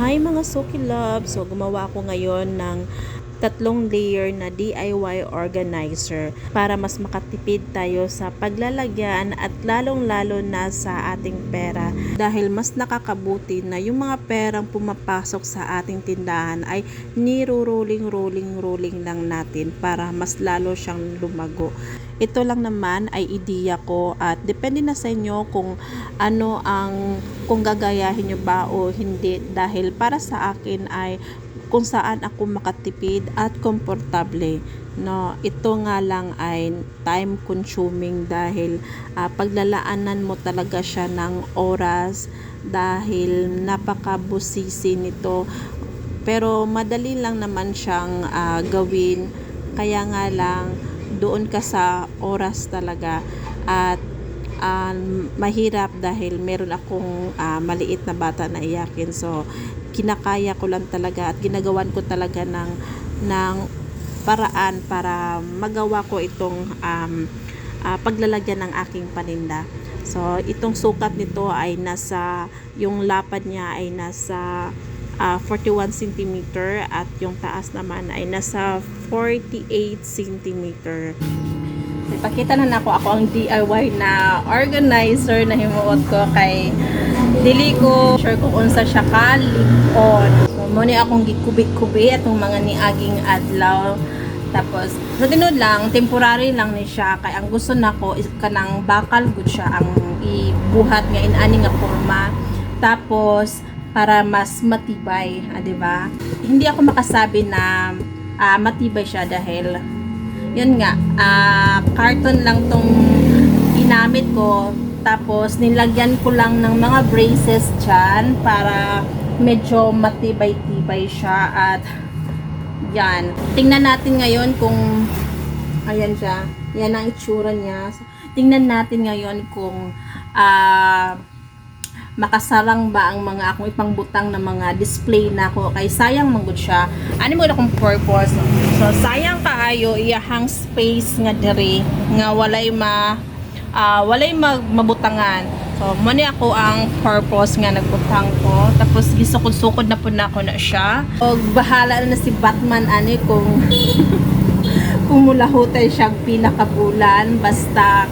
Hi mga Soki Love! So gumawa ako ngayon ng tatlong layer na DIY organizer para mas makatipid tayo sa paglalagyan at lalong-lalo na sa ating pera dahil mas nakakabuti na yung mga perang pumapasok sa ating tindahan ay niro-rolling rolling rolling lang natin para mas lalo siyang lumago. Ito lang naman ay ideya ko at depende na sa inyo kung ano ang kung gagayahin nyo ba o hindi dahil para sa akin ay kung saan ako makatipid at komportable. No, ito nga lang ay time consuming dahil ah, paglalaanan mo talaga siya ng oras dahil napakabusisi nito. Pero madali lang naman siyang ah, gawin. Kaya nga lang doon ka sa oras talaga at um, mahirap dahil meron akong ah, maliit na bata na iyakin. So, kinakaya ko lang talaga at ginagawan ko talaga ng ng paraan para magawa ko itong um, ah, paglalagyan ng aking paninda. So, itong sukat nito ay nasa, yung lapad niya ay nasa ah, 41 cm at yung taas naman ay nasa 48 cm. Ipakita na nako ako ang DIY na organizer na himuot ko kay dili ko sure kung unsa siya kalikon. So mo ni akong gikubi-kubi atong mga niaging adlaw. Tapos sa tinod lang temporary lang ni siya kay ang gusto nako is kanang bakal gud siya ang ibuhat nga inani nga forma. Tapos para mas matibay, ah, 'di ba? Hindi ako makasabi na ah, matibay siya dahil yun nga, ah, carton lang tong ginamit ko. Tapos, nilagyan ko lang ng mga braces dyan para medyo matibay-tibay siya at yan. Tingnan natin ngayon kung ayan siya. Yan ang itsura niya. So, tingnan natin ngayon kung ah makasarang ba ang mga akong ipangbutang na mga display na ko kay sayang manggod siya. Ani mo na kong purpose. So sayang kaayo iyahang space nga diri nga walay ma ah, walay mag mabutangan. So mo ni ako ang purpose nga nagbutang ko. Tapos gisukod-sukod na po na ako na siya. Og bahala na si Batman ani kung kung mulahutay siyang pinakabulan. Basta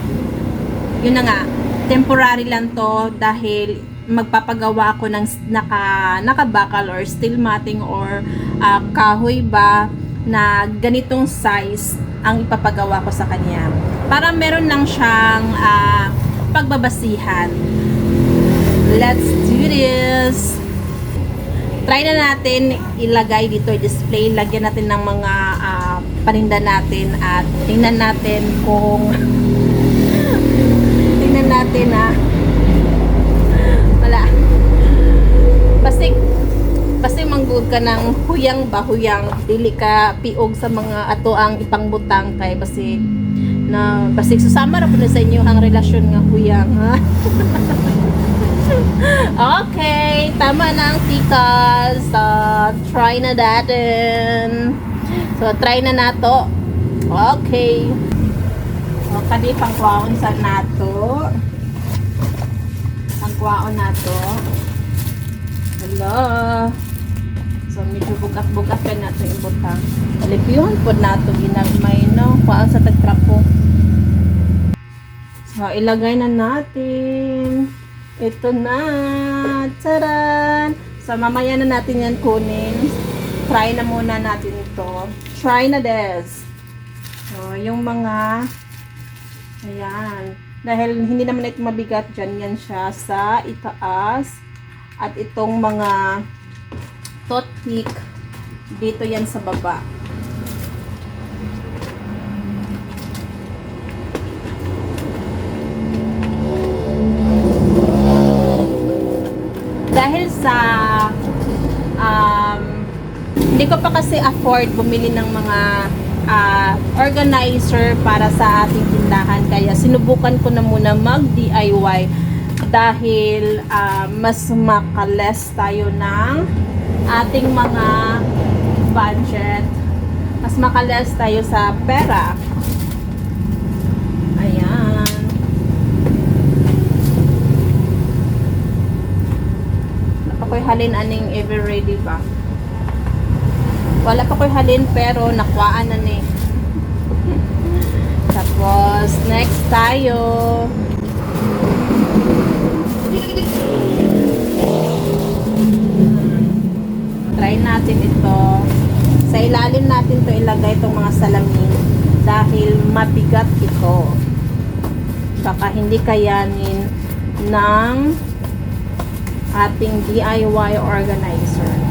yun na nga temporary lang to dahil magpapagawa ako ng s- naka nakabakal or steel matting or ah, kahoy ba na ganitong size ang ipapagawa ko sa kanya. Para meron lang siyang ah, pagbabasihan. Let's do this. Try na natin ilagay dito display. Lagyan natin ng mga ah, paninda natin at tingnan natin kung natin ah wala. Basta basta manggod ka ng huyang ba huyang dili ka piog sa mga ato ang ipangbutang kay basi na basi susama ra na sa inyo ang relasyon nga huyang ha? Okay tama na ang tikas so, try na natin. So try na nato. Okay. So kadi pang kwaon sa nato kwaon nato Hello. So, medyo bugat-bugat ka nato yung butang. Alipiyuhan po nato ginagmay, no? Kuhaan sa tagtrapo. So, ilagay na natin. Ito na. Taran! So, mamaya na natin yan kunin. Try na muna natin ito. Try na des. So, yung mga Ayan. Dahil hindi naman ito mabigat dyan, yan siya sa itaas. At itong mga toothpick, dito yan sa baba. Dahil sa um, hindi ko pa kasi afford bumili ng mga ah, organizer para sa ating tindahan. Kaya sinubukan ko na muna mag DIY dahil ah, mas makaless tayo ng ating mga budget. Mas makaless tayo sa pera. Ayan. Ako'y halin aning ever ready ba? Wala pa ko'y halin pero nakuhaan na ni. Tapos, next tayo. Try natin ito. Sa ilalim natin to ilagay itong mga salamin dahil mabigat ito. Baka hindi kayanin ng ating DIY organizer.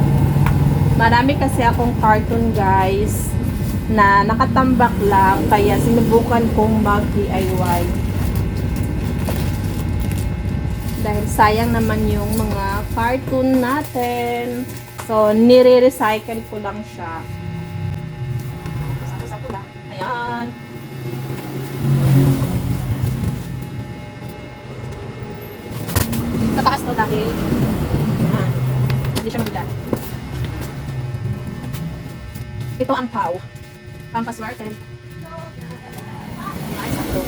Marami kasi akong cartoon guys na nakatambak lang kaya sinubukan kong mag DIY. Dahil sayang naman yung mga cartoon natin. So, nire-recycle ko lang siya. Ayan. Sa taas to dahil Ayan. hindi siya mabigat. Ito ang pau. Pampaswerte. Ay, sakto.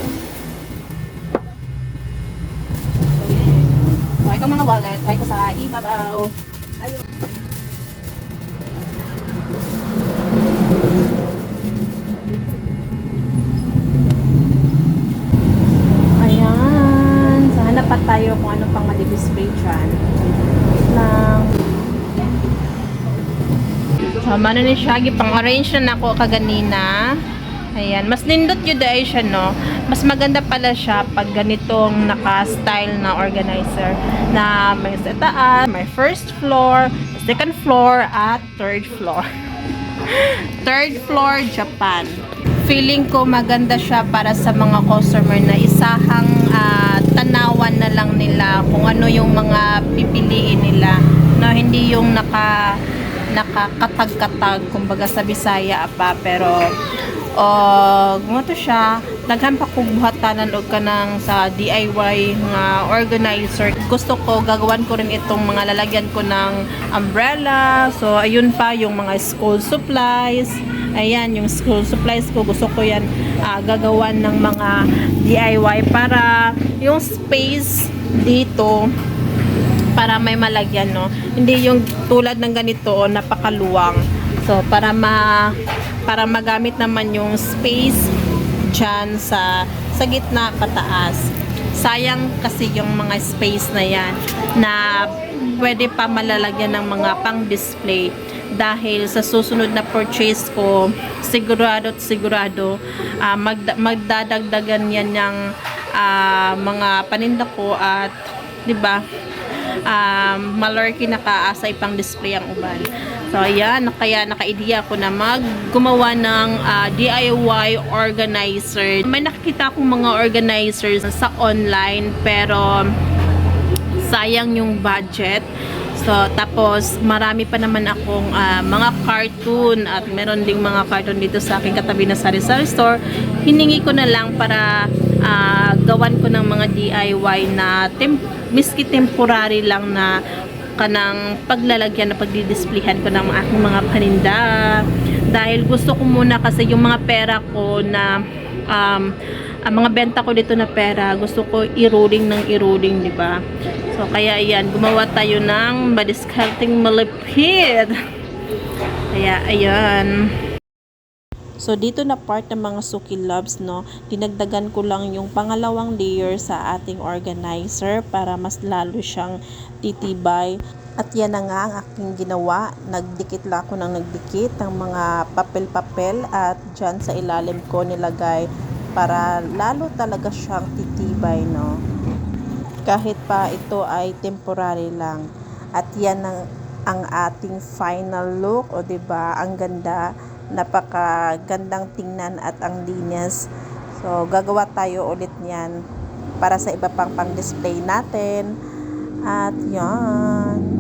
So, itong mga wallet, try ko sa ibabaw. Ayun. Ayan. So, hanap pa tayo kung ano pang madi-display dyan. Wait lang. So, mano ni Shaggy, pang-arrange na nako kaganina. Ayan. Mas nindot yun dahil siya, no? Mas maganda pala siya pag ganitong naka-style na organizer na may sa taas, may first floor, second floor, at third floor. third floor, Japan. Feeling ko maganda siya para sa mga customer na isahang ah, tanawan na lang nila kung ano yung mga pipiliin nila. No, hindi yung naka nakakatag-katag kumbaga sa Bisaya pa pero o mo to siya. Daghan pa kog buhatanan og kanang sa DIY nga organizer. Gusto ko gagawan ko rin itong mga lalagyan ko ng umbrella. So ayun pa yung mga school supplies. Ayan yung school supplies ko gusto ko yan ah, gagawan ng mga DIY para yung space dito para may malagyan no? Hindi yung tulad ng ganito oh, napakaluwang. So para ma para magamit naman yung space dyan sa sa gitna pataas. Sayang kasi yung mga space na yan na pwede pa malalagyan ng mga pang display dahil sa susunod na purchase ko sigurado at sigurado ah, magda- magdadagdagan yan ng ah, mga paninda ko at 'di ba um, malarky nakaasa ipang display ang uban. So, ayan, kaya naka-idea ako na mag gumawa ng ah, DIY organizer. May nakikita akong mga organizers sa online, pero sayang yung budget. So, tapos marami pa naman akong ah, mga cartoon at meron ding mga cartoon dito sa aking katabi na sari-sari store. Hiningi ko na lang para ah, gawan ko ng mga DIY na tem miski temporary lang na kanang paglalagyan na pagdidisplayhan ko ng aking mga paninda. Dahil gusto ko muna kasi yung mga pera ko na um, ang mga benta ko dito na pera, gusto ko i-rolling ng i-rolling, di ba? So, kaya ayan, gumawa tayo ng madiscarding malipid. Kaya, ayan. So, dito na part ng mga Suki Loves, no, dinagdagan ko lang yung pangalawang layer sa ating organizer para mas lalo siyang titibay. At yan na nga ang aking ginawa. Nagdikit lang ako ng nagdikit ng mga papel-papel at dyan sa ilalim ko nilagay para lalo talaga siyang titibay, no. Kahit pa ito ay temporary lang. At yan ang, ang ating final look, o ba Ang ganda napakagandang tingnan at ang linis. So, gagawa tayo ulit niyan para sa iba pang pang-display natin. At yan.